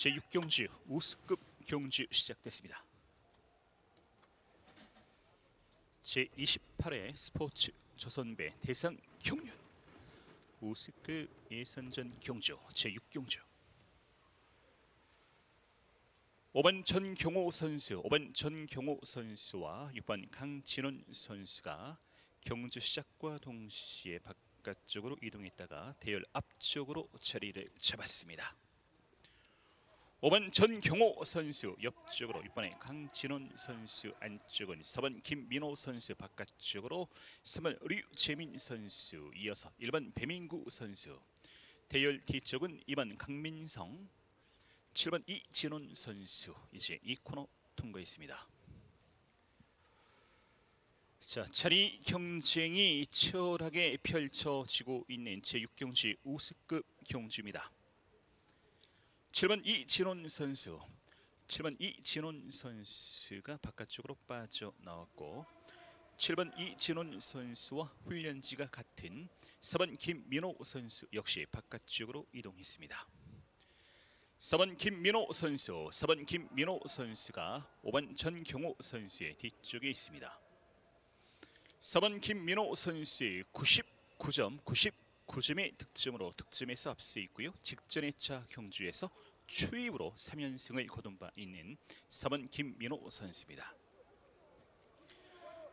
제6경주 우수급 경주 시작됐습니다. 제28회 스포츠 조선배 대상 경륜 우수급 예선전 경주 제6경주 5번 전경호 선수, 5번 전경호 선수와 6번 강진원 선수가 경주 시작과 동시에 바깥쪽으로 이동했다가 대열 앞쪽으로 자리를 잡았습니다. 5번 전경호 선수 옆쪽으로 6번의 강진원 선수 안쪽은 4번 김민호 선수 바깥쪽으로 3번 류재민 선수 이어서 1번 배민구 선수 대열 뒤쪽은 2번 강민성 7번 이진원 선수 이제 이 코너 통과했습니다. 자 자리 경쟁이 치열하게 펼쳐지고 있는 제6경주 우승급 경주입니다. 7번 이진원 선수 7번 이진원 선수가 바깥쪽으로 빠져나왔고 7번 이진원 선수와 훈련지가 같은 4번 김민호 선수 역시 바깥쪽으로 이동했습니다. 4번 김민호 선수, 4번 김민호 선수가 5번 전경호 선수의 뒤쪽에 있습니다. 4번 김민호 선수의 99점, 99점의 득점으로 득점에서 앞서 있고요. 직전의 차 경주에서 추입으로 3연승을 거둔 바 있는 4번 김민호 선수입니다.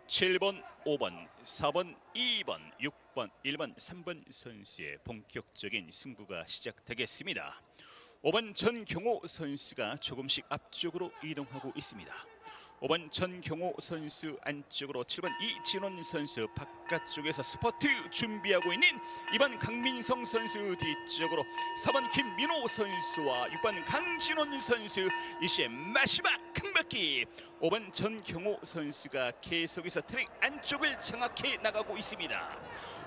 7번, 5번, 4번, 2번, 6번, 1번, 3번 선수의 본격적인 승부가 시작되겠습니다. 5번 전경호 선수가 조금씩 앞쪽으로 이동하고 있습니다. 5번 전경호 선수 안쪽으로 7번 이진원 선수 바깥쪽에서 스퍼트 준비하고 있는 2번 강민성 선수 뒤쪽으로 4번 김민호 선수와 6번 강진원 선수 이제 마지막 큰 바퀴. 5번 전경호 선수가 계속해서 트랙 안쪽을 장악해 나가고 있습니다.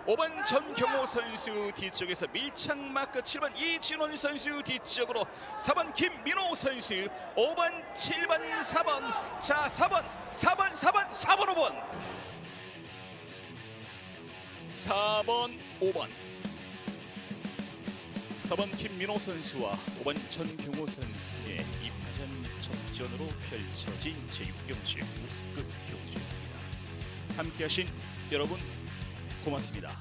5번 전경호 선수 뒤쪽에서 밀착 마크 7번 이진원 선수 뒤쪽으로 4번 김민호 선수 5번 7번 4번. 자 4번 4번 4번 4번 5번 4번 5번 4번 김민호 선수와 5번 전경호 선수의 2파전 접전으로 펼쳐진 제6경주 우승급 경주였습니다. 함께하신 여러분 고맙습니다.